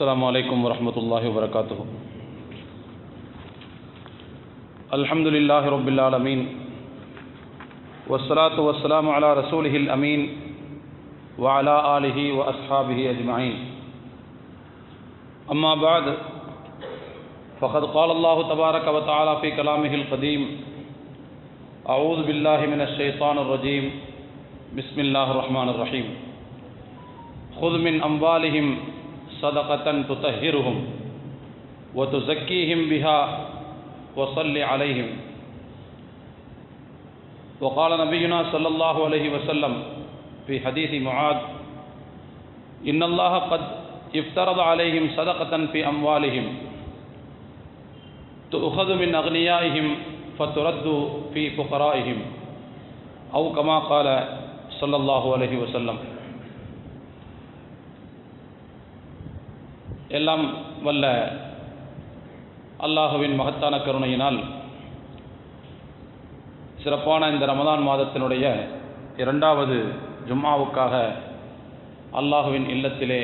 السلام علیکم ورحمۃ اللہ وبرکاتہ۔ الحمد للہ رب العالمین، والصلاة والسلام علی رسولہ الامین وعلى آلہ واصحابہ اجمعین۔ اما بعد، فقد قال اللہ تبارک و تعالی فی کلامہ القدیم، اعوذ باللہ من الشیطان الرجیم، بسم اللہ الرحمن الرحیم۔ خذ من اموالہم صدقة تطهرهم وتزكيهم بها وصل عليهم. وقال نبينا صلى الله عليه وسلم في حديث معاذ، إن الله قد افترض عليهم صدقة في أموالهم، تؤخذ من أغنيائهم فترد في فقرائهم. أو كما قال صلى الله عليه وسلم. எல்லாம் வல்ல அல்லாஹுவின் மகத்தான கருணையினால் சிறப்பான இந்த ரமதான் மாதத்தினுடைய இரண்டாவது ஜும்மாவுக்காக அல்லாஹுவின் இல்லத்திலே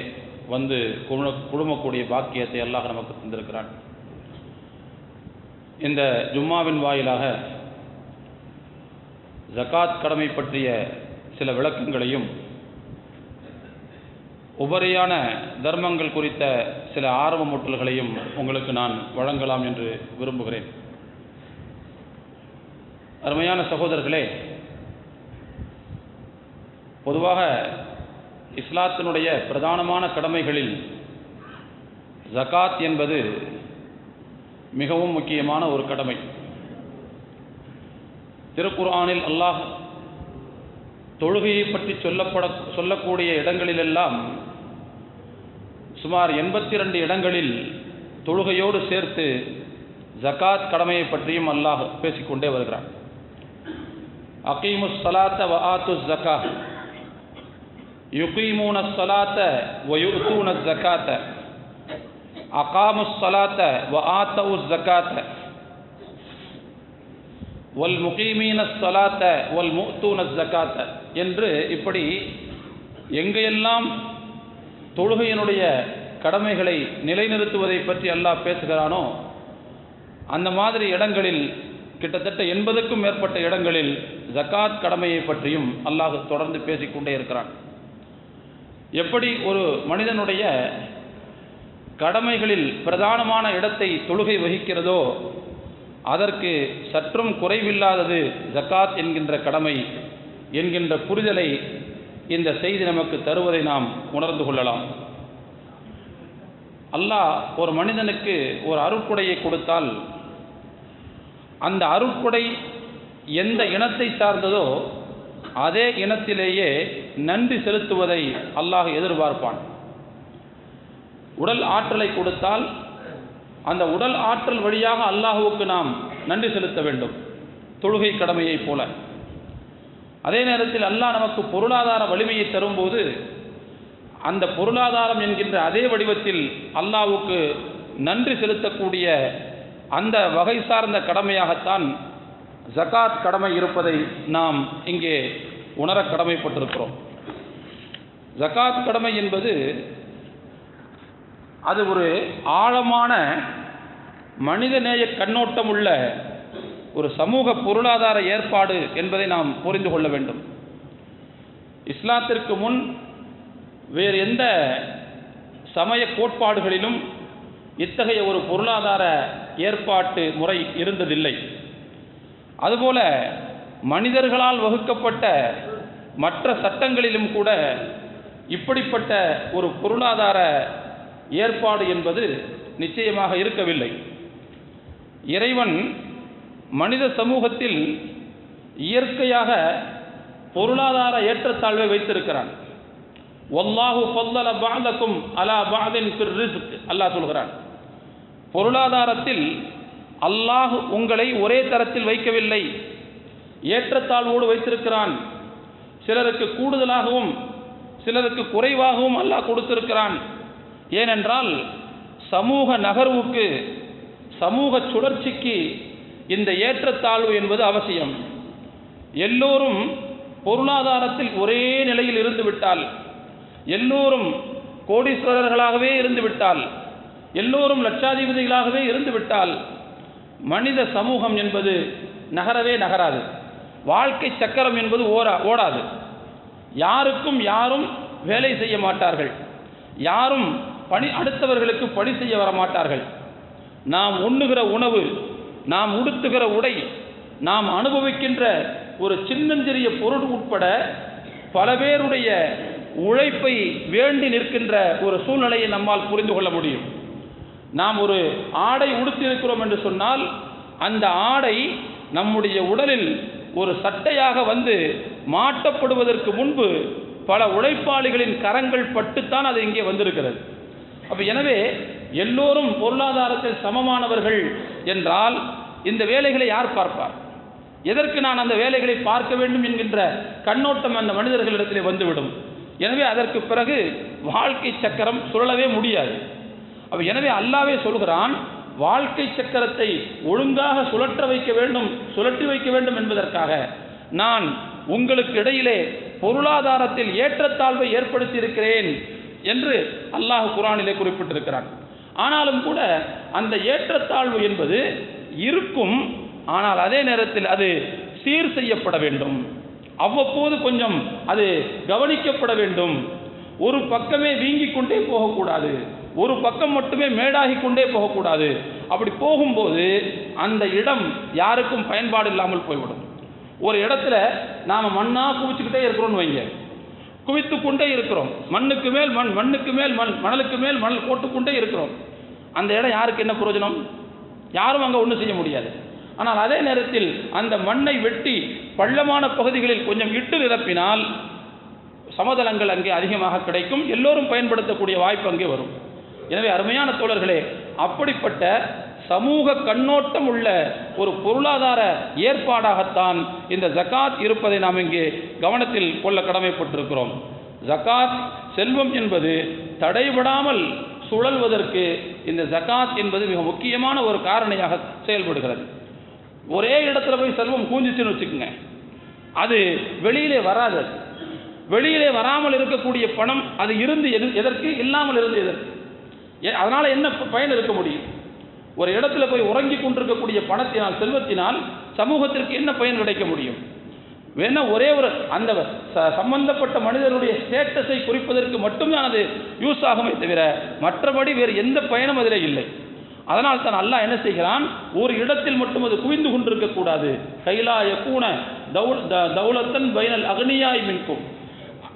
வந்து குழு குழுமக்கூடிய பாக்கியத்தை அல்லாஹ் நமக்கு தந்திருக்கிறான். இந்த ஜும்மாவின் வாயிலாக ஜகாத் கடமை பற்றிய சில விளக்கங்களையும் உபரியான தர்மங்கள் குறித்த சில ஆர்வமூட்டல்களையும் உங்களுக்கு நான் வழங்கலாம் என்று விரும்புகிறேன். அருமையான சகோதரர்களே பொதுவாக இஸ்லாத்தினுடைய பிரதானமான கடமைகளில் ஜகாத் என்பது மிகவும் முக்கியமான ஒரு கடமை. திருக்குர்ஆனில் அல்லாஹ் தொழுகையை பற்றி சொல்லப்பட சொல்லக்கூடிய இடங்களிலெல்லாம் சுமார் எண்பத்தி ரெண்டு இடங்களில் தொழுகையோடு சேர்த்து ஜக்காத் கடமையை பற்றியும் அல்லாஹ் பேசிக்கொண்டே வருகிறான். அகீமு சலாத்த வ ஆத்து ஜக்கா. யுகீமூன சலாத்த வ யுத்தூன ஜக்காத்த. அகாமு சலாத்த வ ஆத்தவு ஜக்காத்த. வல் முகீமீன சலாத்த வல் முத்தூன ஜக்காத்த. என்று இப்படி எங்கெல்லாம் தொழுகையினுடைய கடமைகளை நிலைநிறுத்துவதை பற்றி அல்லாஹ் பேசுகிறானோ அந்த மாதிரி இடங்களில் கிட்டத்தட்ட எண்பதுக்கும் மேற்பட்ட இடங்களில் ஜக்காத் கடமையை பற்றியும் அல்லாஹ் தொடர்ந்து பேசிக்கொண்டே இருக்கிறான். எப்படி ஒரு மனிதனுடைய கடமைகளில் பிரதானமான இடத்தை தொழுகை வகிக்கிறதோ அதற்கு சற்றும் குறைவில்லாதது ஜக்காத் என்கின்ற கடமை என்கின்ற புரிதலை இந்த செய்தி நமக்கு தருவதை நாம் உணர்ந்து கொள்ளலாம். அல்லாஹ் ஒரு மனிதனுக்கு ஒரு அருட்கொடையை கொடுத்தால் அந்த அருட்கொடை எந்த இனத்தை சார்ந்ததோ அதே இனத்திலேயே நன்றி செலுத்துவதை அல்லாஹ் எதிர்பார்ப்பான். உடல் ஆற்றலை கொடுத்தால் அந்த உடல் ஆற்றல் வழியாக அல்லாஹுவுக்கு நாம் நன்றி செலுத்த வேண்டும். தொழுகை கடமையைப் போல. அதே நேரத்தில் அல்லாஹ் நமக்கு பொருளாதார வலிமையை தரும்போது அந்த பொருளாதாரம் என்கின்ற அதே வடிவத்தில் அல்லாவுக்கு நன்றி செலுத்தக்கூடிய அந்த வகை சார்ந்த கடமையாகத்தான் ஜகாத் கடமை இருப்பதை நாம் இங்கே உணர கடமைப்பட்டிருக்கிறோம். ஜகாத் கடமை என்பது அது ஒரு ஆழமான மனிதநேய கண்ணோட்டம் உள்ள ஒரு சமூக பொருளாதார ஏற்பாடு என்பதை நாம் புரிந்து கொள்ள வேண்டும். இஸ்லாத்திற்கு முன் வேறு எந்த சமய கோட்பாடுகளிலும் இத்தகைய ஒரு பொருளாதார ஏற்பாட்டு முறை இருந்ததில்லை. அதுபோல மனிதர்களால் வகுக்கப்பட்ட மற்ற சட்டங்களிலும் கூட இப்படிப்பட்ட ஒரு பொருளாதார ஏற்பாடு என்பது நிச்சயமாக இருக்கவில்லை. இறைவன் மனித சமூகத்தில் இயற்கையாக பொருளாதார ஏற்றத்தாழ்வை வைத்திருக்கிறான். ஒல்லாஹு பொல்லல பாதக்கும் அலா பாதின் ரிஸ்க் அல்லாஹ் சொல்கிறான். பொருளாதாரத்தில் அல்லாஹ் உங்களை ஒரே தரத்தில் வைக்கவில்லை. ஏற்றத்தாழ்வோடு வைத்திருக்கிறான். சிலருக்கு கூடுதலாகவும் சிலருக்கு குறைவாகவும் அல்லாஹ் கொடுத்திருக்கிறான். ஏனென்றால் சமூக நகர்வுக்கு சமூக சுழற்சிக்கு இந்த ஏற்றத்தாழ்வு என்பது அவசியம். எல்லோரும் பொருளாதாரத்தில் ஒரே நிலையில் இருந்து விட்டால் எல்லோரும் கோடீஸ்வரர்களாகவே இருந்து விட்டால் எல்லோரும் லட்சாதிபதிகளாகவே இருந்து விட்டால் மனித சமூகம் என்பது நகரவே நகராது. வாழ்க்கை சக்கரம் என்பது ஓரா ஓடாது. யாருக்கும் யாரும் வேலை செய்ய மாட்டார்கள். யாரும் பணி அடுத்தவர்களுக்கு பணி செய்ய வர மாட்டார்கள் நாம் உண்ணுகிற உணவு நாம் உடுத்துகிற உடை நாம் அனுபவிக்கின்ற ஒரு சின்னஞ்சிறிய பொருள் உட்பட பல பேருடைய உழைப்பை வேண்டி நிற்கின்ற ஒரு சூழ்நிலையை நம்மால் புரிந்து கொள்ள முடியும். நாம் ஒரு ஆடை உடுத்திருக்கிறோம் என்று சொன்னால் அந்த ஆடை நம்முடைய உடலில் ஒரு சட்டையாக வந்து மாட்டப்படுவதற்கு முன்பு பல உழைப்பாளிகளின் கரங்கள் பட்டுத்தான் அது இங்கே வந்திருக்கிறது. அப்போ எனவே எல்லோரும் பொருளாதாரத்தில் சமமானவர்கள் என்றால் இந்த வேலைகளை யார் பார்ப்பார்? எதற்கு நான் அந்த வேலைகளை பார்க்க வேண்டும் என்கின்ற கண்ணோட்டம் அந்த மனிதர்களிடத்திலே வந்துவிடும். எனவே அதற்கு பிறகு வாழ்க்கை சக்கரம் சுழலவே முடியாது. அப்போ எனவே அல்லாவே சொல்கிறான் வாழ்க்கை சக்கரத்தை ஒழுங்காக சுழற்ற வைக்க வேண்டும் சுழற்றி வைக்க வேண்டும் என்பதற்காக நான் உங்களுக்கு இடையிலே பொருளாதாரத்தில் ஏற்றத்தாழ்வை ஏற்படுத்தி இருக்கிறேன். என்று அல்லாஹ் குரானிலே குறிப்பிட்டிருக்கிறான். ஆனாலும் கூட அந்த ஏற்றத்தாழ்வு என்பது இருக்கும் ஆனால் அதே நேரத்தில் அது சீர் செய்யப்பட வேண்டும். அவ்வப்போது கொஞ்சம் அது கவனிக்கப்பட வேண்டும். ஒரு பக்கமே வீங்கிக் கொண்டே போகக்கூடாது. ஒரு பக்கம் மட்டுமே மேடாகி கொண்டே போகக்கூடாது. அப்படி போகும்போது அந்த இடம் யாருக்கும் பயன்பாடு இல்லாமல் போய்விடும். ஒரு இடத்துல நாம் மண்ணாக குவிச்சுக்கிட்டே இருக்கிறோன்னு வைங்க. குவித்து கொண்டே இருக்கிறோம். மண்ணுக்கு மேல் மண் மண்ணுக்கு மேல் மண் மணலுக்கு மேல் மணல் போட்டுக்கொண்டே இருக்கிறோம். அந்த இடம் யாருக்கு என்ன பிரயோஜனம்? யாரும் அங்கே ஒன்றும் செய்ய முடியாது. ஆனால் அதே நேரத்தில் அந்த மண்ணை வெட்டி பள்ளமான பகுதிகளில் கொஞ்சம் இட்டு நிரப்பினால் சமதளங்கள் அங்கே அதிகமாக கிடைக்கும். எல்லோரும் பயன்படுத்தக்கூடிய வாய்ப்பு அங்கே வரும். எனவே அருமையான தோழர்களே அப்படிப்பட்ட சமூக கண்ணோட்டம் உள்ள ஒரு பொருளாதார ஏற்பாடாகத்தான் இந்த ஜகாத் இருப்பதை நாம் இங்கே கவனத்தில் கொள்ள கடமைப்பட்டிருக்கிறோம். ஜகாத் செல்வம் என்பது தடைபடாமல் சுழல்வதற்கு இந்த ஜகாத் என்பது மிக முக்கியமான ஒரு காரணியாக செயல்படுகிறது. ஒரே இடத்துல போய் செல்வம் கூஞ்சிச்சுன்னு வச்சுக்கோங்க. அது வெளியிலே வராது. வெளியிலே வராமல் இருக்கக்கூடிய பணம் அது இருந்து எது எதற்கு? இல்லாமல் இருந்து எதற்கு? ஏ- என்ன பயன் இருக்க முடியும்? ஒரு இடத்துல போய் உறங்கி கொண்டிருக்கக்கூடிய பணத்தினால் செல்வத்தினால் சமூகத்திற்கு என்ன பயன் கிடைக்க முடியும்? வேணா ஒரே ஒரு அந்த ச- சம்பந்தப்பட்ட மனிதருடைய ஸ்டேட்டஸை குறிப்பதற்கு மட்டும்தான் அது யூஸ் ஆகுமே தவிர மற்றபடி வேறு எந்த பயனும் அதில் இல்லை. அதனால் தான் அல்லாஹ் என்ன செய்கிறான்? ஒரு இடத்தில் மட்டும் அது குவிந்து கொண்டிருக்கக்கூடாது கைலாய கைலா யக்கூன த- தௌலத்தன் பைனல் அக்னியாய் மின்கும்.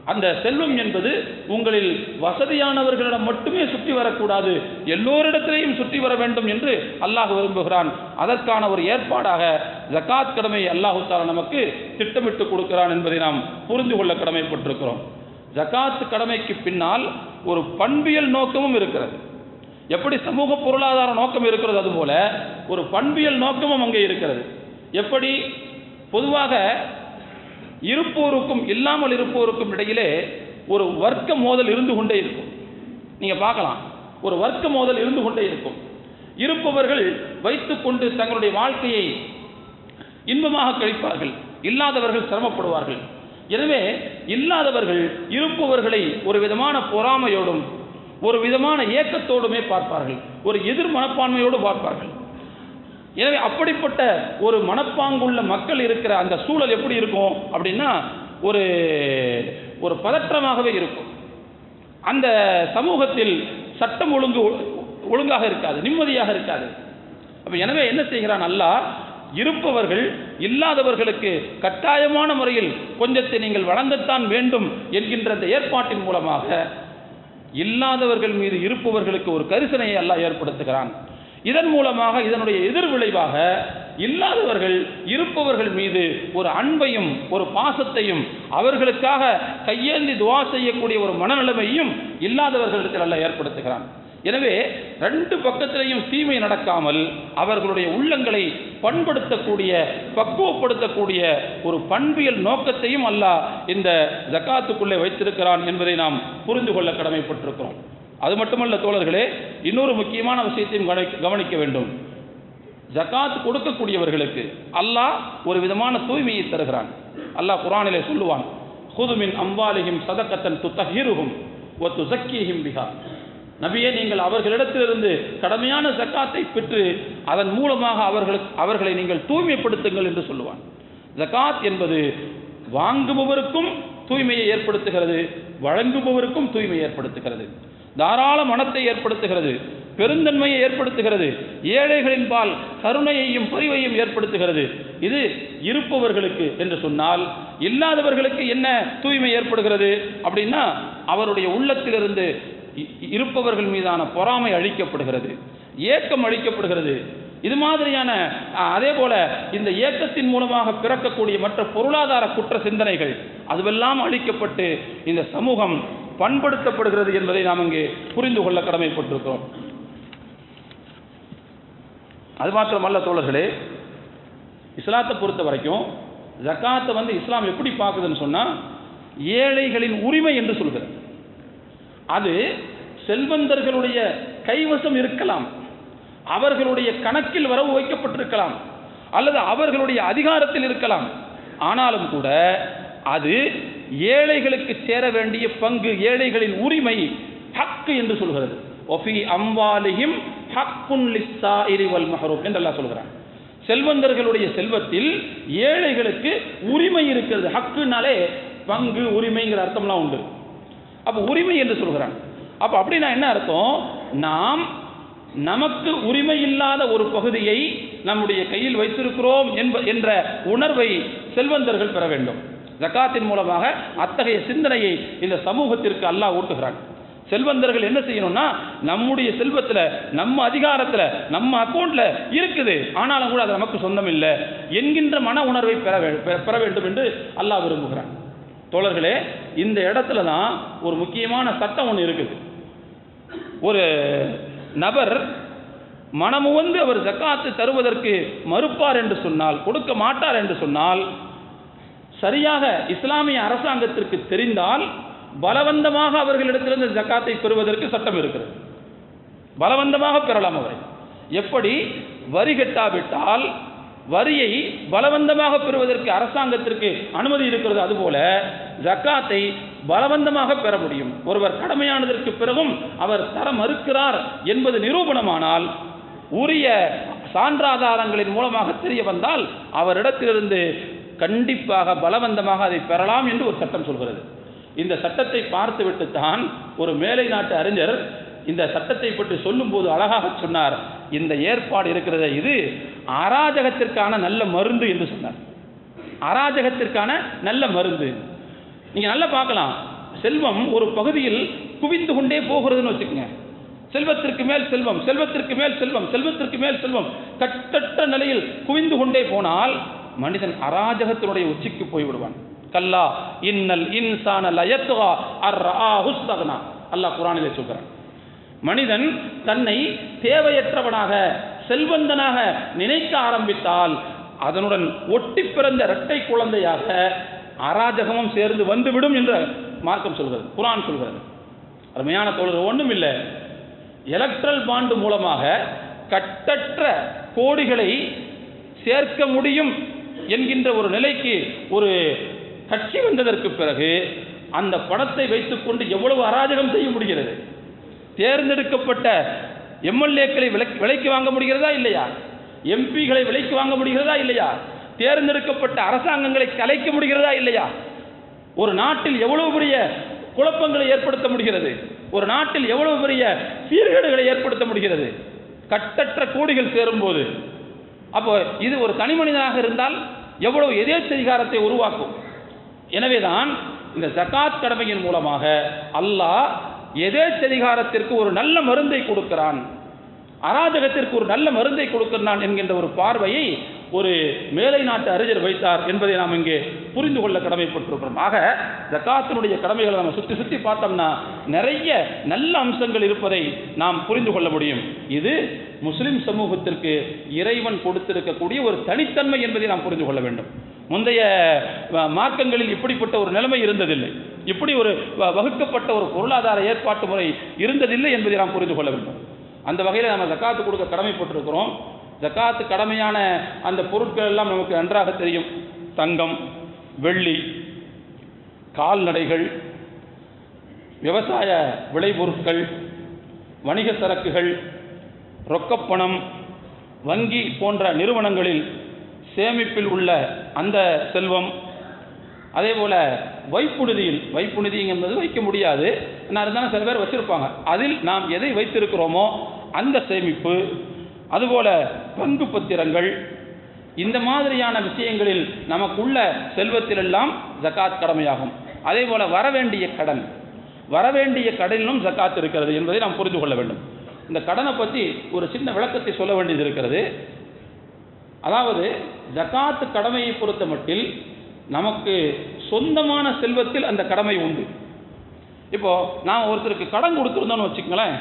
அந்த செல்வம் என்பது உங்களில் வசதியானவர்களிடம் மட்டுமே சுற்றி வரக்கூடாது. எல்லோரிடத்திலேயும் சுற்றி வர வேண்டும் என்று அல்லாஹ் விரும்புகிறான். அதற்கான ஒரு ஏற்பாடாக ஜக்காத் கடமை அல்லாஹு தாலா நமக்கு திட்டமிட்டு கொடுக்கிறான் என்பதை நாம் புரிந்து கொள்ள கடமைப்பட்டிருக்கிறோம். ஜகாத் கடமைக்கு பின்னால் ஒரு பண்பியல் நோக்கமும் இருக்கிறது. எப்படி சமூக பொருளாதார நோக்கம் இருக்கிறது அதுபோல ஒரு பண்பியல் நோக்கமும் அங்கே இருக்கிறது. எப்படி பொதுவாக இருப்போருக்கும் இல்லாமல் இருப்போருக்கும் இடையிலே ஒரு வர்க்க மோதல் இருந்து கொண்டே இருக்கும். நீங்க பார்க்கலாம். ஒரு வர்க்க மோதல் இருந்து கொண்டே இருக்கும். இருப்பவர்கள் வைத்துக்கொண்டு தங்களுடைய வாழ்க்கையை இன்பமாக கழிப்பார்கள். இல்லாதவர்கள் சிரமப்படுவார்கள். எனவே இல்லாதவர்கள் இருப்பவர்களை ஒரு விதமான பொறாமையோடும் ஒரு விதமான ஏக்கத்தோடுமே பார்ப்பார்கள். ஒரு எதிர் மனப்பான்மையோடு பார்ப்பார்கள். எனவே அப்படிப்பட்ட ஒரு மனப்பாங்குள்ள மக்கள் இருக்கிற அந்த சூழல் எப்படி இருக்கும் அப்படின்னா ஒரு ஒரு பதற்றமாகவே இருக்கும். அந்த சமூகத்தில் சட்டம் ஒழுங்கு ஒழுங்காக இருக்காது நிம்மதியாக இருக்காது. அப்போ எனவே என்ன செய்கிறான் அல்லாஹ்? இருப்பவர்கள் இல்லாதவர்களுக்கு கட்டாயமான முறையில் கொஞ்சத்தை நீங்கள் வழங்கத்தான் வேண்டும் என்கின்ற அந்த ஏற்பாட்டின் மூலமாக இல்லாதவர்கள் மீது இருப்பவர்களுக்கு ஒரு கரிசனையை அல்லாஹ் ஏற்படுத்துகிறான். இதன் மூலமாக இதனுடைய எதிர்விளைவாக இல்லாதவர்கள் இருப்பவர்கள் மீது ஒரு அன்பையும் ஒரு பாசத்தையும் அவர்களுக்காக கையேந்தி துவா செய்யக்கூடிய ஒரு மனநிலைமையும் இல்லாதவர்களிடத்தில் அல்ல ஏற்படுத்துகிறான். எனவே ரெண்டு பக்கத்திலையும் தீமை நடக்காமல் அவர்களுடைய உள்ளங்களை பண்படுத்தக்கூடிய பக்குவப்படுத்தக்கூடிய ஒரு பண்பியல் நோக்கத்தையும் அல்லாஹ் இந்த ஜக்காத்துக்குள்ளே வைத்திருக்கிறான் என்பதை நாம் புரிந்து கொள்ள கடமைப்பட்டிருக்கிறோம். அது மட்டுமல்ல தோழர்களே இன்னொரு முக்கியமான விஷயத்தையும் கவனிக்க- வேண்டும். ஜகாத் கொடுக்கக்கூடியவர்களுக்கு அல்லாஹ் ஒரு விதமான தூய்மையை தருகிறான். அல்லாஹ் குரானிலே சொல்லுவான் ஹுதுமின் அம்பாலிஹிம் சதக்கத்தன் துத்தஹீருகும் ஒத்து சக்கியும் பிகா நபியே நீங்கள் அவர்களிடத்திலிருந்து கடமையான ஜக்காத்தை பெற்று அதன் மூலமாக அவர்களுக்கு அவர்களை நீங்கள் தூய்மைப்படுத்துங்கள் என்று சொல்லுவான். ஜகாத் என்பது வாங்குபவருக்கும் தூய்மையை ஏற்படுத்துகிறது வழங்குபவருக்கும் தூய்மை ஏற்படுத்துகிறது. தாராள மனத்தை ஏற்படுத்துகிறது பெருந்தன்மையை ஏற்படுத்துகிறது ஏழைகளின் பால் கருணையையும் பரிவையும் ஏற்படுத்துகிறது. இது இருப்பவர்களுக்கு என்று சொன்னால் இல்லாதவர்களுக்கு என்ன தூய்மை ஏற்படுகிறது அப்படின்னா அவருடைய உள்ளத்திலிருந்து இருப்பவர்கள் மீதான பொறாமை அழிக்கப்படுகிறது ஏக்கம் அழிக்கப்படுகிறது. இது மாதிரியான அதே போல இந்த ஏக்கத்தின் மூலமாக பிறக்கக்கூடிய மற்ற பொருளாதார குற்ற சிந்தனைகள் அதுவெல்லாம் அழிக்கப்பட்டு இந்த சமூகம் பண்படுத்தப்படுகிறது என்பதை நாம் இங்கே புரிந்து கொள்ள கடமைப்பட்டிருக்கிறோம். அது மாத்திரமல்ல தோழர்களே இஸ்லாத்தை பொறுத்த வரைக்கும் ஜக்காத்தை வந்து இஸ்லாம் எப்படி பார்க்குதுன்னு சொன்னால் ஏழைகளின் உரிமை என்று சொல்கிறது. அது செல்வந்தர்களுடைய கைவசம் இருக்கலாம் அவர்களுடைய கணக்கில் வரவு வைக்கப்பட்டிருக்கலாம் அல்லது அவர்களுடைய அதிகாரத்தில் இருக்கலாம். ஆனாலும் கூட அது ஏழைகளுக்கு சேர வேண்டிய பங்கு ஏழைகளின் உரிமை ஹக்கு என்று சொல்கிறது. ஒஃபி அம்வாலிஹிம் ஹக்குன் லிஸ்ஸா இரிவல் மஹரூப் என்று அல்லாஹ் சொல்கிறான். செல்வந்தர்களுடைய செல்வத்தில் ஏழைகளுக்கு உரிமை இருக்கிறது. ஹக்குனாலே பங்கு உரிமைங்கிற அர்த்தம்லாம் உண்டு. அப்போ உரிமை என்று சொல்கிறான். அப்போ அப்படின்னா என்ன அர்த்தம்? நாம் நமக்கு உரிமை இல்லாத ஒரு பகுதியை நம்முடைய கையில் வைத்திருக்கிறோம் என்ப என்ற உணர்வை செல்வந்தர்கள் பெற வேண்டும். ஜக்காத்தின் மூலமாக அத்தகைய சிந்தனையை இந்த சமூகத்திற்கு அல்லாஹ் ஊட்டுகிறான். செல்வந்தர்கள் என்ன செய்யணும்னா நம்முடைய செல்வத்தில் நம்ம அதிகாரத்தில் நம்ம அக்கௌண்ட்டில் இருக்குது. ஆனாலும் கூட அது நமக்கு சொந்தம் இல்லை என்கின்ற மன உணர்வை பெற பெ- பெற வேண்டும் என்று அல்லாஹ் விரும்புகிறான். தோழர்களே இந்த இடத்துல தான் ஒரு முக்கியமான சட்டம் ஒன்று இருக்குது. ஒரு நபர் மனமுவந்து அவர் ஜக்காத்து தருவதற்கு மறுப்பார் என்று சொன்னால் கொடுக்க மாட்டார் என்று சொன்னால் சரியாக இஸ்லாமிய அரசாங்கத்திற்கு தெரிந்தால் பலவந்தமாக அவர்களிடத்திலிருந்து ஜக்காத்தை பெறுவதற்கு சட்டம் இருக்கிறது. பலவந்தமாக பெறலாம் அவரை. எப்படி? வரி கட்டாவிட்டால் வரியை பலவந்தமாக பெறுவதற்கு அரசாங்கத்திற்கு அனுமதி இருக்கிறது அதுபோல ஜக்காத்தை பலவந்தமாக பெற முடியும். ஒருவர் கடமையானதற்கு பிறகும் அவர் தர மறுக்கிறார் என்பது நிரூபணமானால் உரிய சான்றாதாரங்களின் மூலமாக தெரிய வந்தால் அவரிடத்திலிருந்து கண்டிப்பாக பலவந்தமாக அதை பெறலாம் என்று ஒரு சட்டம் சொல்கிறது. இந்த சட்டத்தை பார்த்துவிட்டு தான் ஒரு மேலை நாட்டு அறிஞர் இந்த சட்டத்தை பற்றி சொல்லும்போது அழகாக சொன்னார். இந்த ஏற்பாடு இருக்கிறத இது அராஜகத்திற்கான நல்ல மருந்து என்று சொன்னார். அராஜகத்திற்கான நல்ல மருந்து. நீங்கள் நல்லா பார்க்கலாம். செல்வம் ஒரு பகுதியில் குவிந்து கொண்டே போகிறதுன்னு வச்சுக்கோங்க. செல்வத்திற்கு மேல் செல்வம் செல்வத்திற்கு மேல் செல்வம் செல்வத்திற்கு மேல் செல்வம். கட்டற்ற நிலையில் குவிந்து கொண்டே போனால் மனிதன் அராஜகத்தினுடைய உச்சிக்கு போய்விடுவான். கல்லா இன்னல் இன்சான லயத்துவா அர் ஆஹுஸ்தகனா அல்லாஹ் குரானிலே சொல்கிறான். மனிதன் தன்னை தேவையற்றவனாக செல்வந்தனாக நினைக்க ஆரம்பித்தால் அதனுடன் ஒட்டி பிறந்த இரட்டை குழந்தையாக அராஜகமும் சேர்ந்து வந்துவிடும் என்று மார்க்கம் சொல்கிறது. குரான் சொல்கிறது. அருமையான தோழர் ஒன்றும் இல்லை எலக்ட்ரல் பாண்டு மூலமாக கட்டற்ற கோடிகளை சேர்க்க முடியும் என்கின்ற ஒரு நிலைக்கு ஒரு கட்சி வந்ததற்கு பிறகு அந்த படத்தை வைத்துக்கொண்டு எவ்வளவு அராஜகம் செய்ய முடிகிறது? தேர்ந்தெடுக்கப்பட்ட எம்எல்ஏக்களை விலைக்கு விலைக்கு வாங்க முடிகிறதா இல்லையா? எம்பிகளை விலைக்கு வாங்க முடிகிறதா இல்லையா? தேர்ந்தெடுக்கப்பட்ட அரசாங்கங்களை கலைக்க முடிகிறதா இல்லையா? ஒரு நாட்டில் எவ்வளவு பெரிய குழப்பங்களை ஏற்படுத்த முடிகிறது? ஒரு நாட்டில் எவ்வளவு பெரிய சீர்கேடுகளை ஏற்படுத்த முடிகிறது? கட்டற்ற கோடிகள் சேரும்போது அப்போ இது ஒரு தனி மனிதனாக இருந்தால் எவ்வளவு எதேச்சதிகாரத்தை உருவாக்கும்? எனவேதான் இந்த ஜக்காத் கடமையின் மூலமாக அல்லாஹ் எதேச்சதிகாரத்திற்கு ஒரு நல்ல மருந்தை கொடுக்கிறான். அராஜகத்திற்கு ஒரு நல்ல மருந்தை கொடுக்கிறான் என்கின்ற ஒரு பார்வையை ஒரு மேலை நாட்டு அறிஞர் வைத்தார் என்பதை நாம் இங்கே புரிந்து கொள்ள கடமைப்பட்டிருக்கிறோம். ஆக ஜக்காத்தினுடைய கடமைகளை நம்ம சுற்றி சுற்றி பார்த்தோம்னா நிறைய நல்ல அம்சங்கள் இருப்பதை நாம் புரிந்து கொள்ள முடியும். இது முஸ்லிம் சமூகத்திற்கு இறைவன் கொடுத்திருக்கக்கூடிய ஒரு தனித்தன்மை என்பதை நாம் புரிந்து கொள்ள வேண்டும். முந்தைய மார்க்கங்களில் இப்படிப்பட்ட ஒரு நிலைமை இருந்ததில்லை. இப்படி ஒரு வ- வகுக்கப்பட்ட ஒரு பொருளாதார ஏற்பாட்டு முறை இருந்ததில்லை என்பதை நாம் புரிந்து கொள்ள வேண்டும். அந்த வகையில் நம்ம ஜக்காத்து கொடுக்க கடமைப்பட்டிருக்கிறோம். ஜக்காத்து கடமையான அந்த பொருட்கள் எல்லாம் நமக்கு நன்றாக தெரியும். தங்கம் வெள்ளி கால்நடைகள் விவசாய விளைபொருட்கள் வணிக சரக்குகள் ரொக்கப்பணம் வங்கி போன்ற நிறுவனங்களில் சேமிப்பில் உள்ள அந்த செல்வம் அதே போல் வைப்புநிதியில் வைப்புநிதி என்பது வைக்க முடியாது. நான் இருந்தாலும் சில பேர் வச்சுருப்பாங்க. அதில் நாம் எதை வைத்திருக்கிறோமோ அந்த சேமிப்பு அதுபோல் பங்கு பத்திரங்கள் இந்த மாதிரியான விஷயங்களில் நமக்குள்ள செல்வத்திலெல்லாம் ஜக்காத் கடமையாகும். அதே போல் வரவேண்டிய கடன். வரவேண்டிய கடனிலும் ஜக்காத் இருக்கிறது என்பதை நாம் புரிந்து கொள்ள வேண்டும். இந்த கடனை பற்றி ஒரு சின்ன விளக்கத்தை சொல்ல வேண்டியது இருக்கிறது. அதாவது ஜக்காத்து கடமையை பொறுத்த மட்டில் நமக்கு சொந்தமான செல்வத்தில் அந்த கடமை உண்டு. இப்போ நான் ஒருத்தருக்கு கடன் கொடுத்துருந்தோன்னு வச்சுக்கங்களேன்.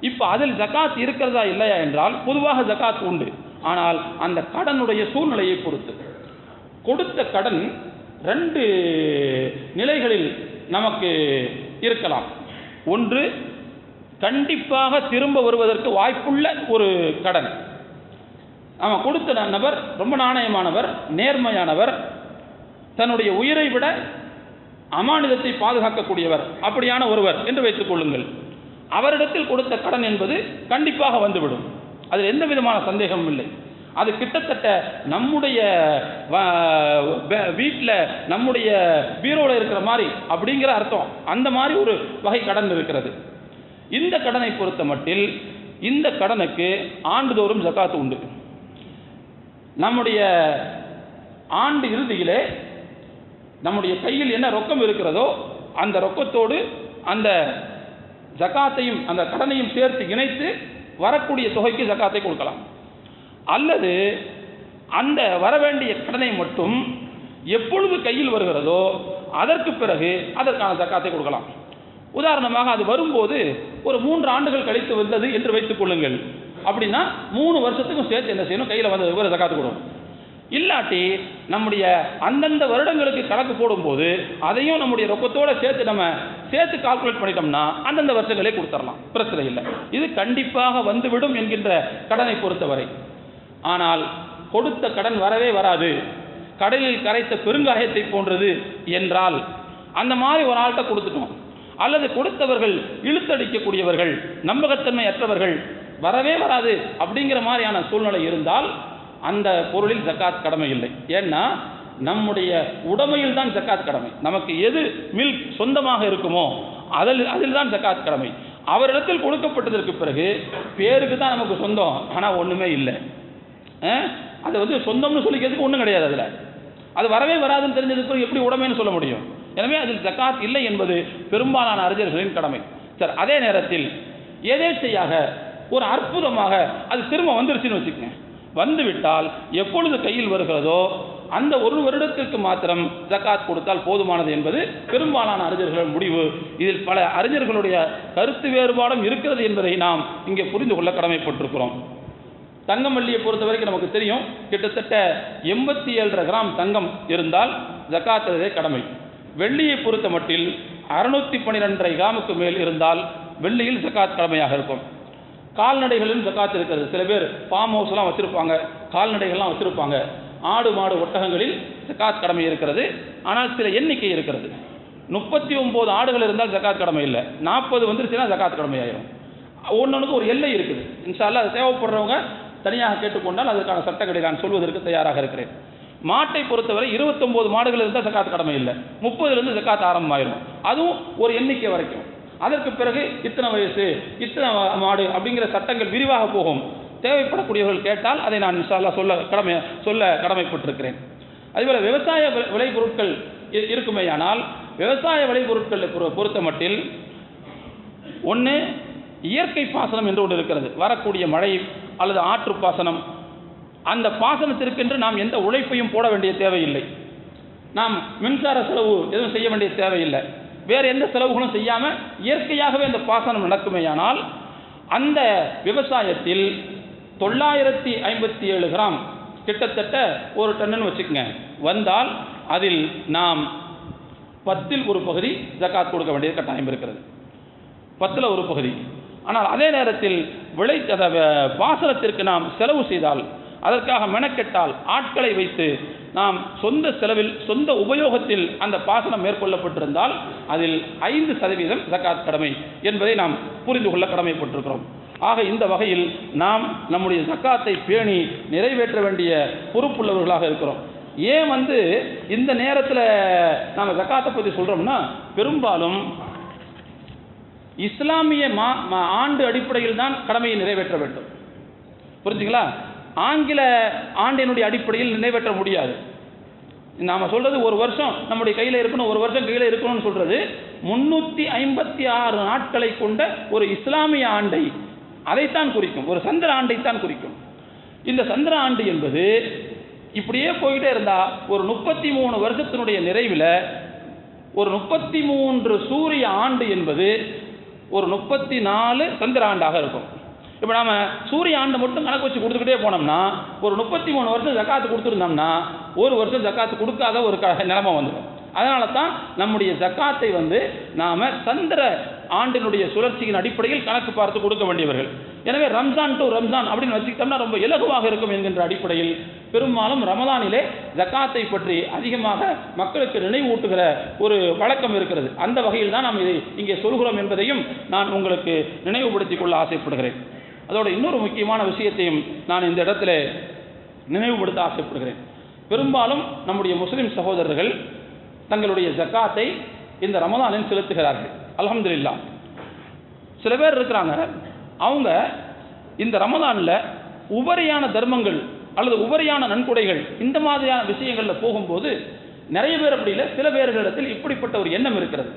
இப்போ அதில் ஜக்காத் இருக்கிறதா இல்லையா என்றால் பொதுவாக ஜக்காத் உண்டு. ஆனால் அந்த கடனுடைய சூழ்நிலையை பொறுத்து. கொடுத்த கடன் ரெண்டு நிலைகளில் நமக்கு இருக்கலாம். ஒன்று கண்டிப்பாக திரும்ப வருவதற்கு வாய்ப்புள்ள ஒரு கடன். நம்ம கொடுத்த நபர் ரொம்ப நாணயமானவர் நேர்மையானவர் தன்னுடைய உயிரை விட அமானிதத்தை பாதுகாக்கக்கூடியவர் அப்படியான ஒருவர் என்று வைத்துக் கொள்ளுங்கள். அவரிடத்தில் கொடுத்த கடன் என்பது கண்டிப்பாக வந்துவிடும். அதில் எந்த விதமான சந்தேகமும் இல்லை. அது கிட்டத்தட்ட நம்முடைய வீட்டில் நம்முடைய பீரோவில் இருக்கிற மாதிரி அப்படிங்கிற அர்த்தம். அந்த மாதிரி ஒரு வகை கடன் இருக்கிறது. இந்த கடனை பொறுத்த மட்டில் இந்த கடனுக்கு ஆண்டுதோறும் ஜக்காத்து உண்டு. நம்முடைய ஆண்டு இறுதியிலே நம்முடைய கையில் என்ன ரொக்கம் இருக்கிறதோ அந்த ரொக்கத்தோடு அந்த ஜக்காத்தையும் அந்த கடனையும் சேர்த்து இணைத்து வரக்கூடிய தொகைக்கு ஜக்காத்தை கொடுக்கலாம். அல்லது அந்த வரவேண்டிய கடனை மட்டும் எப்பொழுது கையில் வருகிறதோ அதற்கு பிறகு அதற்கான ஜக்காத்தை கொடுக்கலாம். உதாரணமாக அது வரும்போது ஒரு மூன்று ஆண்டுகள் கழித்து வந்தது என்று வைத்துக் கொள்ளுங்கள். அப்படின்னா மூணு வருஷத்துக்கும் சேர்த்து என்ன செய்யணும்? கையில் வந்தது ஒரு ஜக்காத்து கொடுக்கணும். இல்லாட்டி நம்முடைய அந்தந்த வருடங்களுக்கு கணக்கு போடும்போது அதையும் நம்முடைய ரொக்கத்தோட சேர்த்து நம்ம சேர்த்து கால்குலேட் பண்ணிட்டோம்னா அந்தந்த வருஷங்களே கொடுத்துடலாம். பிரச்சனை இல்லை. இது கண்டிப்பாக வந்துவிடும் என்கின்ற கடனை பொறுத்தவரை. ஆனால் கொடுத்த கடன் வரவே வராது. கடலில் கரைத்த பெருங்காயத்தை போன்றது என்றால் அந்த மாதிரி ஒரு ஆள்கிட்ட கொடுத்துட்டோம். அல்லது கொடுத்தவர்கள் இழுத்தடிக்கக்கூடியவர்கள் நம்பகத்தன்மை அற்றவர்கள் வரவே வராது அப்படிங்கிற மாதிரியான சூழ்நிலை இருந்தால் அந்த பொருளில் ஜக்காத் கடமை இல்லை. ஏன்னா நம்முடைய உடமையில் தான் ஜக்காத் கடமை. நமக்கு எது மில்க் சொந்தமாக இருக்குமோ அதில் அதில் தான் ஜக்காத் கடமை. அவரிடத்தில் கொடுக்கப்பட்டதற்கு பிறகு பேருக்கு தான் நமக்கு சொந்தம். ஆனால் ஒன்றுமே இல்லை. அது வந்து சொந்தம்னு சொல்லிக்கிறதுக்கு ஒன்றும் கிடையாது அதில். அது வரவே வராதுன்னு தெரிஞ்சதுக்கு பிறகு எப்படி உடைமைன்னு சொல்ல முடியும்? எனவே அதில் ஜக்காத் இல்லை என்பது பெரும்பாலான அறிஞர்களின் கடமை. சார் அதே நேரத்தில் எதேச்சையாக ஒரு அற்புதமாக அது திரும்ப வந்துருச்சுன்னு வச்சுக்கோங்க. வந்துவிட்டால் எப்பொழுது கையில் வருகிறதோ அந்த ஒரு வருடத்திற்கு மாத்திரம் ஜக்காத் கொடுத்தால் போதுமானது என்பது பெரும்பாலான அறிஞர்கள் முடிவு. இதில் பல அறிஞர்களுடைய கருத்து வேறுபாடும் இருக்கிறது என்பதை நாம் இங்கே புரிந்து கொள்ள கடமைப்பட்டிருக்கிறோம். தங்கமல்லியை பொறுத்த வரைக்கும் நமக்கு தெரியும் கிட்டத்தட்ட எண்பத்தி ஏழரை கிராம் தங்கம் இருந்தால் ஜக்காத்துறதே கடமை. வெள்ளியை பொறுத்த மட்டில் அறுநூற்றி பன்னிரெண்டரை கிராமுக்கு மேல் இருந்தால் வெள்ளியில் ஜக்காத் கடமையாக இருக்கும். கால்நடைகளிலும் ஜக்காத் இருக்கிறது. சில பேர் ஃபார்ம் ஹவுஸ்லாம் வச்சுருப்பாங்க. கால்நடைகள்லாம் வச்சுருப்பாங்க. ஆடு மாடு ஒட்டகங்களில் ஜக்காத் கடமை இருக்கிறது. ஆனால் சில எண்ணிக்கை இருக்கிறது. முப்பத்தி ஒம்பது ஆடுகள் இருந்தால் ஜக்காத் கடமை இல்லை. நாற்பது வந்துருச்சுன்னா ஜக்காத் கடமை ஆயிரும். ஒரு எல்லை இருக்குது. இன்ஷால்லா அது தேவைப்படுறவங்க தனியாக கேட்டுக்கொண்டால் அதற்கான சட்டங்களை நான் சொல்வதற்கு தயாராக இருக்கிறேன். மாட்டை பொறுத்தவரை இருபத்தொம்போது மாடுகள் இருந்தால் ஜக்காத் கடமை இல்லை. முப்பதுலேருந்து ஜக்காத் ஆரம்பமாயிரும். அதுவும் ஒரு எண்ணிக்கை வரைக்கும். அதற்கு பிறகு இத்தனை வயசு இத்தனை மாடு அப்படிங்கிற சட்டங்கள் விரிவாக போகும். தேவைப்படக்கூடியவர்கள் கேட்டால் அதை நான் இன்ஷால்லா சொல்ல கடமை சொல்ல கடமைப்பட்டிருக்கிறேன். அதுபோல் விவசாய விளைபொருட்கள் இருக்குமேயானால் விவசாய விளைபொருட்களை பொறுத்த மட்டில் ஒன்று இயற்கை பாசனம் என்று ஒன்று இருக்கிறது. வரக்கூடிய மழை அல்லது ஆற்று பாசனம். அந்த பாசனத்திற்கென்று நாம் எந்த உழைப்பையும் போட வேண்டிய தேவையில்லை. நாம் மின்சார செலவு எதுவும் செய்ய வேண்டிய தேவையில்லை. வேறு எந்த செலவுகளும் செய்யாமல் இயற்கையாகவே அந்த பாசனம் நடக்குமேயானால் அந்த விவசாயத்தில் தொள்ளாயிரத்தி ஐம்பத்தி ஏழு கிராம் கிட்டத்தட்ட ஒரு டன்னுன்னு வச்சுக்கோங்க. வந்தால் அதில் நாம் பத்தில் ஒரு பகுதி ஜக்காத் கொடுக்க வேண்டியது கட்டாயம் இருக்கிறது. பத்தில் ஒரு பகுதி. ஆனால் அதே நேரத்தில் விளை பாசனத்திற்கு நாம் செலவு செய்தால் அதற்காக மெனக்கெட்டால் ஆட்களை வைத்து நாம் சொந்த செலவில் சொந்த உபயோகத்தில் அந்த பாசனம் மேற்கொள்ளப்பட்டிருந்தால் அதில் ஐந்து சதவீதம் ஜக்காத் கடமை என்பதை நாம் புரிந்து கொள்ள கடமைப்பட்டிருக்கிறோம். ஆக இந்த வகையில் நாம் நம்முடைய ஜக்காத்தை பேணி நிறைவேற்ற வேண்டிய பொறுப்புள்ளவர்களாக இருக்கிறோம். ஏன் வந்து இந்த நேரத்தில் நாம் ஜக்காத்தை பற்றி சொல்கிறோம்னா பெரும்பாலும் இஸ்லாமிய மா ஆண்டு அடிப்படையில் தான் கடமையை நிறைவேற்ற வேண்டும். புரிஞ்சுங்களா? ஆங்கில ஆண்டினுடைய அடிப்படையில் நிறைவேற்ற முடியாது. நாம் சொல்கிறது ஒரு வருஷம் நம்முடைய கையில் இருக்கணும் ஒரு வருஷம் கையில் இருக்கணும்னு சொல்கிறது முன்னூற்றி ஐம்பத்தி ஆறு நாட்களை கொண்ட ஒரு இஸ்லாமிய ஆண்டை அதைத்தான் குறிக்கும். ஒரு சந்திர ஆண்டைத்தான் குறிக்கும். இந்த சந்திர ஆண்டு என்பது இப்படியே போயிட்டே இருந்தால் ஒரு முப்பத்தி மூணு வருஷத்தினுடைய நிறைவில் ஒரு முப்பத்தி மூன்று சூரிய ஆண்டு என்பது ஒரு முப்பத்தி நாலு சந்திர ஆண்டாக இருக்கும். இப்போ நாம் சூரிய ஆண்டு மட்டும் கணக்கு வச்சு கொடுத்துக்கிட்டே போனோம்னா ஒரு முப்பத்தி மூணு வருஷம் ஜக்காத்து கொடுத்துருந்தோம்னா ஒரு வருஷம் ஜக்காத்து கொடுக்காத ஒரு க நிலமை வந்துடும். அதனால தான் நம்முடைய ஜக்காத்தை வந்து நாம் சந்திர ஆண்டினுடைய சுழற்சியின் அடிப்படையில் கணக்கு பார்த்து கொடுக்க வேண்டியவர்கள். எனவே ரம்ஜான் டு ரம்ஜான் அப்படின்னு வச்சுக்கிட்டோம்னா ரொம்ப இலகுவாக இருக்கும் என்கின்ற அடிப்படையில் பெரும்பாலும் ரமதானிலே ஜக்காத்தை பற்றி அதிகமாக மக்களுக்கு நினைவூட்டுகிற ஒரு வழக்கம் இருக்கிறது. அந்த வகையில் தான் நாம் இதை இங்கே சொல்கிறோம் என்பதையும் நான் உங்களுக்கு நினைவுபடுத்திக் கொள்ள ஆசைப்படுகிறேன். அதோட இன்னொரு முக்கியமான விஷயத்தையும் நான் இந்த இடத்துல நினைவுபடுத்த ஆசைப்படுகிறேன். பெரும்பாலும் நம்முடைய முஸ்லிம் சகோதரர்கள் தங்களுடைய ஜக்காத்தை இந்த ரமதானில் செலுத்துகிறார்கள். அல்ஹம்துலில்லாஹ் சில பேர் இருக்கிறாங்க. அவங்க இந்த ரமதானில் உபரியான தர்மங்கள் அல்லது உபரியான நன்கொடைகள் இந்த மாதிரியான விஷயங்களில் போகும்போது நிறைய பேர் அப்படி இல்லை சில பேர்களிடத்தில் இப்படிப்பட்ட ஒரு எண்ணம் இருக்கிறது.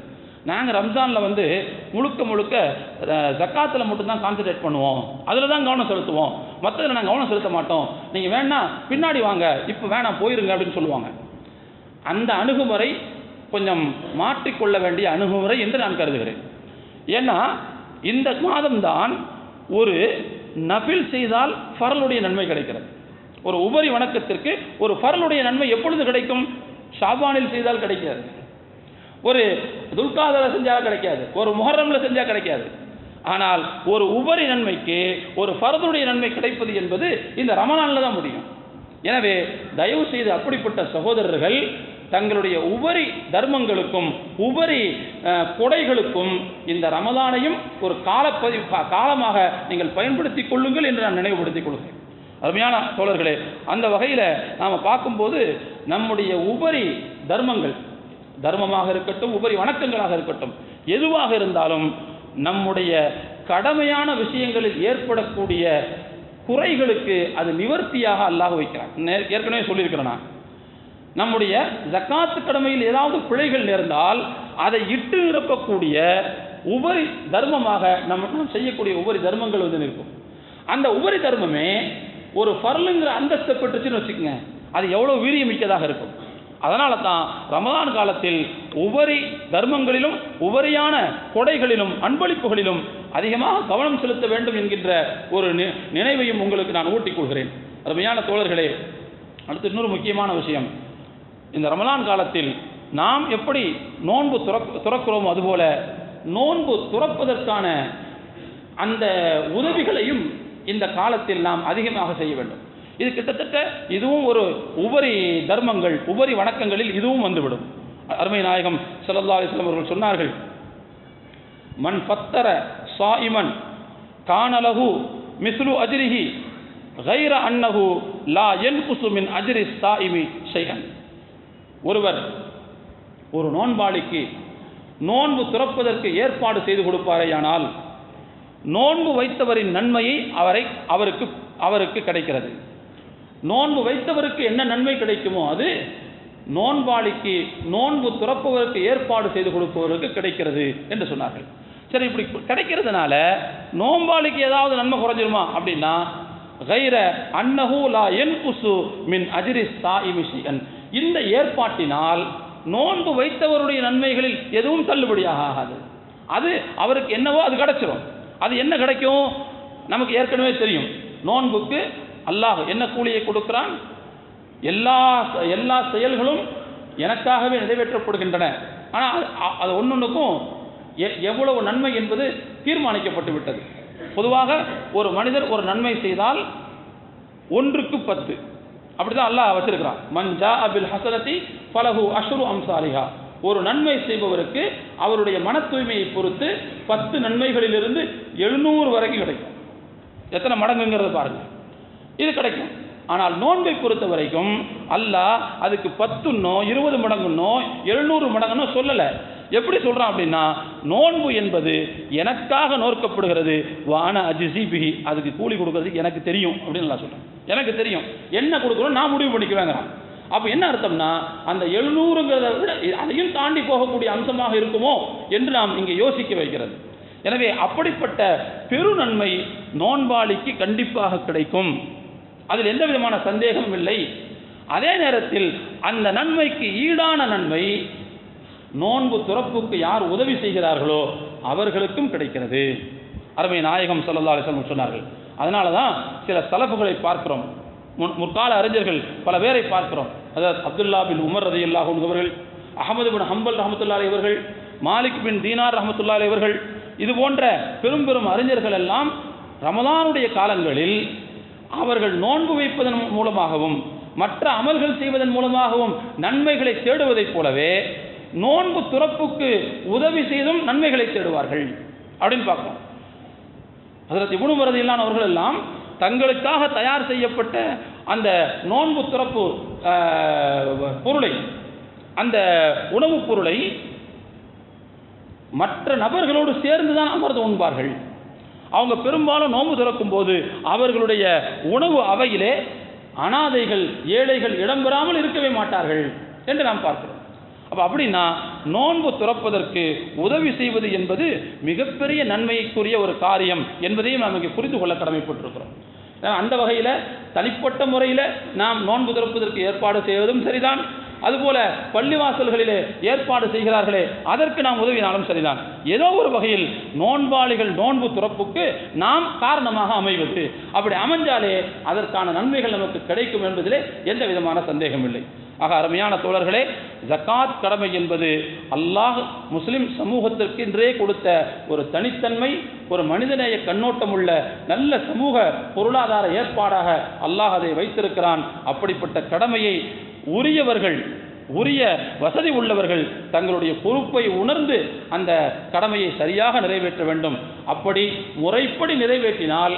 நாங்கள் ரம்ஜானில் வந்து முழுக்க முழுக்க ஜக்காத்தில் மட்டும்தான் கான்சன்ட்ரேட் பண்ணுவோம். அதில் தான் கவனம் செலுத்துவோம். மற்றதில் நாங்கள் கவனம் செலுத்த மாட்டோம். நீங்கள் வேணா பின்னாடி வாங்க இப்போ வேணாம் போயிருங்க அப்படின்னு சொல்லுவாங்க. அந்த அணுகுமுறை கொஞ்சம் மாற்றிக்கொள்ள வேண்டிய அணுகுமுறை என்று நான் கருதுகிறேன். ஏன்னா இந்த மாதம்தான் ஒரு நபில் செய்தால் ஃபரலுடைய நன்மை கிடைக்கிறது. ஒரு உபரி வணக்கத்திற்கு ஒரு ஃபரலுடைய நன்மை எப்பொழுது கிடைக்கும்? ஷாபானில் செய்தால் கிடைக்காது ஒரு துல்காதல செஞ்சால் கிடைக்காது. ஒரு முகரமில் செஞ்சா கிடைக்காது. ஆனால் ஒரு உபரி நன்மைக்கு ஒரு ஃபரதுடைய நன்மை கிடைப்பது என்பது இந்த ரமணானில் தான் முடியும். எனவே தயவு செய்து அப்படிப்பட்ட சகோதரர்கள் தங்களுடைய உபரி தர்மங்களுக்கும் உபரி கொடைகளுக்கும் இந்த ரமதானையும் ஒரு காலப்பதி கா- காலமாக நீங்கள் பயன்படுத்திக் கொள்ளுங்கள் என்று நான் நினைவுபடுத்திக் கொள்கிறேன். அருமையான தோழர்களே அந்த வகையில் நாம் பார்க்கும்போது நம்முடைய உபரி தர்மங்கள் தர்மமாக இருக்கட்டும் உபரி வணக்கங்களாக இருக்கட்டும் எதுவாக இருந்தாலும் நம்முடைய கடமையான விஷயங்களில் ஏற்படக்கூடிய குறைகளுக்கு அது நிவர்த்தியாக அல்லாஹ் வைக்கிறான். ஏற்கனவே சொல்லியிருக்கிறேன் நான். நம்முடைய ஜக்காத்து கடமையில் ஏதாவது பிழைகள் நேர்ந்தால் அதை இட்டு நிரப்பக்கூடிய உபரி தர்மமாக நம்ம செய்யக்கூடிய உபரி தர்மங்கள் வந்து நிற்கும். அந்த உபரி தர்மமே ஒரு ஃபர்லுங்கிற அந்தஸ்தை பெற்றுச்சுன்னு வச்சுக்கோங்க அது எவ்வளோ வீரியமிக்கதாக இருக்கும். அதனால தான் ரமதான் காலத்தில் உபரி தர்மங்களிலும் உபரியான கொடைகளிலும் அன்பளிப்புகளிலும் அதிகமாக கவனம் செலுத்த வேண்டும் என்கின்ற ஒரு நி- நினைவையும் உங்களுக்கு நான் ஊட்டிக்கொள்கிறேன் அருமையான தோழர்களே அடுத்து இன்னொரு முக்கியமான விஷயம். இந்த ரமலான் காலத்தில் நாம் எப்படி நோன்பு துறக் துறக்கிறோமோ அதுபோல நோன்பு துறப்பதற்கான அந்த உதவிகளையும் இந்த காலத்தில் நாம் அதிகமாக செய்ய வேண்டும். இது கிட்டத்தட்ட இதுவும் ஒரு உபரி தர்மங்கள் உபரி வணக்கங்களில் இதுவும் வந்துவிடும். அருமை நாயகம் ஸல்லல்லாஹு அலிஸ்லாம் அவர்கள் சொன்னார்கள் மண் பத்தர சாயிமன் கானலகு மிஸ்லு அஜிரிஹி கைர அன்னகு லா என் குசுமின் அஜிரி சாயிமி ஷைஅன். ஒருவர் ஒரு நோன்பாளிக்கு நோன்பு துறப்பதற்கு ஏற்பாடு செய்து கொடுப்பாரேயானால் நோன்பு வைத்தவரின் நன்மையை அவரை அவருக்கு அவருக்கு கிடைக்கிறது. நோன்பு வைத்தவருக்கு என்ன நன்மை கிடைக்குமோ அது நோன்பாளிக்கு நோன்பு துறப்பவருக்கு ஏற்பாடு செய்து கொடுப்பவருக்கு கிடைக்கிறது என்று சொன்னார்கள். சரி இப்படி கிடைக்கிறதுனால நோன்பாளிக்கு ஏதாவது நன்மை குறைஞ்சிருமா அப்படின்னா கைர அன்னஹு லா என்குசு மின் அஜிரி சாயிமிஷியன் இந்த ஏற்பாட்டினால் நோன்பு வைத்தவருடைய நன்மைகளில் எதுவும் தள்ளுபடியாக ஆகாது. அது அவருக்கு என்னவோ அது கிடைச்சிரும். அது என்ன கிடைக்கும்? நமக்கு ஏற்கனவே தெரியும். நோன்புக்கு அல்லாஹ் என்ன கூலியை கொடுக்கிறான்? எல்லா எல்லா செயல்களும் எனக்காகவே நிறைவேற்றப்படுகின்றன. ஆனால் அது ஒன்றுக்கும் எ- எவ்வளவு நன்மை என்பது தீர்மானிக்கப்பட்டு விட்டது. பொதுவாக ஒரு மனிதர் ஒரு நன்மை செய்தால் ஒன்றுக்கு பத்து. அப்படிதான் அல்லாஹ் வச்சிருக்கிறான். மஞ்சா அபில் ஹசரதி பலகு அஷ்ரு அம்சாலிஹா. ஒரு நன்மை செய்பவருக்கு அவருடைய மன தூய்மையை பொறுத்து பத்து நன்மைகளிலிருந்து எழுநூறு வரைக்கும் கிடைக்கும். எத்தனை மடங்குங்கிறத பாருங்க. இது கிடைக்கும். ஆனால் நோன்பை பொறுத்த வரைக்கும் அல்லாஹ் அதுக்கு பத்துன்னோ இருபது மடங்குன்னோ எழுநூறு மடங்குன்னோ சொல்லலை. எப்படி சொல்கிறான் அப்படின்னா நோன்பு என்பது எனக்காக நோக்கப்படுகிறது வான அஜிசிபிஹி அதுக்கு கூலி கொடுக்கறது எனக்கு தெரியும் அப்படின்னு நான் சொல்கிறேன் எனக்கு தெரியும். என்ன கொடுக்கணும் நான் முடிவு பண்ணிக்குவேங்கிறான். அப்போ என்ன அர்த்தம்னா அந்த எழுநூறுங்கிறத விட அதையும் தாண்டி போகக்கூடிய அம்சமாக இருக்குமோ என்று நாம் இங்கே யோசிக்க வைக்கிறது. எனவே அப்படிப்பட்ட பெரு நன்மை நோன்பாளிக்கு கண்டிப்பாக கிடைக்கும். அதில் எந்த விதமான சந்தேகமும் இல்லை. அதே நேரத்தில் அந்த நன்மைக்கு ஈடான நன்மை நோன்பு துறப்புக்கு யார் உதவி செய்கிறார்களோ அவர்களுக்கும் கிடைக்கிறது. அருமை நாயகம் சொல்லல்லா அலைஹி சொன்னார்கள். அதனால தான் சில சலப்புகளை பார்க்கிறோம். முன் முற்கால அறிஞர்கள் பல பேரை பார்க்கிறோம். அதாவது அப்துல்லா பின் உமர் ரதி அவர்கள் அகமது பின் ஹம்பல் ரஹமத்துல்லா இவர்கள் மாலிக் பின் தீனார் ரஹமத்துல்லா இவர்கள் இது போன்ற பெரும் பெரும் அறிஞர்கள் எல்லாம் ரமதானுடைய காலங்களில் அவர்கள் நோன்பு வைப்பதன் மூலமாகவும் மற்ற அமல்கள் செய்வதன் மூலமாகவும் நன்மைகளை தேடுவதைப் போலவே நோன்பு துறப்புக்கு உதவி செய்தும் நன்மைகளை தேடுவார்கள். அப்படின்னு பார்க்கணும் ஹசரத் இப்னு மரதியில்லான் அவர்கள் எல்லாம் தங்களுக்காக தயார் செய்யப்பட்ட அந்த நோன்பு துறப்பு ஆஹ், பொருளை அந்த உணவுப் பொருளை மற்ற நபர்களோடு சேர்ந்து தான் அமர்ந்து உண்பார்கள். அவங்க பெரும்பாலும் நோன்பு திறக்கும் போது அவர்களுடைய உணவு அவையிலே அனாதைகள் ஏழைகள் இடம்பெறாமல் இருக்கவே மாட்டார்கள் என்று நாம் பார்க்கிறோம். அப்போ அப்படின்னா நோன்பு துறப்பதற்கு உதவி செய்வது என்பது மிகப்பெரிய நன்மைக்குரிய ஒரு காரியம் என்பதையும் நாம் இங்கே புரிந்து கொள்ள கடமைப்பட்டிருக்கிறோம். அந்த வகையில் தனிப்பட்ட முறையில் நாம் நோன்பு திறப்பதற்கு ஏற்பாடு செய்வதும் சரிதான் அதுபோல பள்ளிவாசல்களிலே ஏற்பாடு செய்கிறார்களே அதற்கு நாம் உதவினாலும் சரிதான். ஏதோ ஒரு வகையில் நோன்பாளிகள் நோன்பு துறப்புக்கு நாம் காரணமாக அமைவது. அப்படி அமைஞ்சாலே அதற்கான நன்மைகள் நமக்கு கிடைக்கும் என்பதிலே எந்த விதமான சந்தேகம் இல்லை ஆக அருமையான தோழர்களே ஜக்காத் கடமை என்பது அல்லாஹ் முஸ்லிம் சமூகத்திற்கு இன்றே கொடுத்த ஒரு தனித்தன்மை ஒரு மனிதநேய கண்ணோட்டம் உள்ள நல்ல சமூக பொருளாதார ஏற்பாடாக அல்லாஹ் அதை வைத்திருக்கிறான். அப்படிப்பட்ட கடமையை உரியவர்கள் உரிய வசதி உள்ளவர்கள் தங்களுடைய பொறுப்பை உணர்ந்து அந்த கடமையை சரியாக நிறைவேற்ற வேண்டும். அப்படி முறைப்படி நிறைவேற்றினால்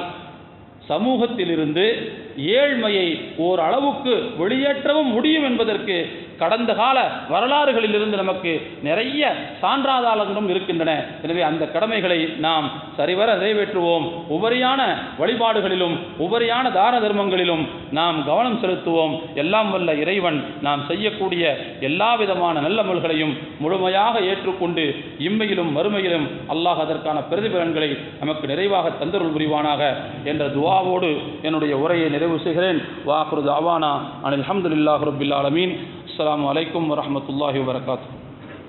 சமூகத்திலிருந்து ஏழ்மையை ஓரளவுக்கு வெளியேற்றவும் முடியும் என்பதற்கு கடந்த கால வரலாறுகளிலிருந்து நமக்கு நிறைய சான்றாதாரங்களும் இருக்கின்றன. எனவே அந்த கடமைகளை நாம் சரிவர நிறைவேற்றுவோம். உபரியான வழிபாடுகளிலும் உபரியான தான தர்மங்களிலும் நாம் கவனம் செலுத்துவோம். எல்லாம் வல்ல இறைவன் நாம் செய்யக்கூடிய எல்லா விதமான நல்லமல்களையும் முழுமையாக ஏற்றுக்கொண்டு இம்மையிலும் மறுமையிலும் அல்லாஹ் அதற்கான பிரதிபலன்களை நமக்கு நிறைவாக தந்தருள் புரிவானாக என்ற துவாவோடு என்னுடைய உரையை நிறைவு செய்கிறேன் வாக்குறது அவானா அனில் அஹமதுல்லாஹ் ரபில் ஆலமீன் அஸ்ஸலாமு அலைக்கும் வரஹ்மத்துல்லாஹி வபரகாத்துஹு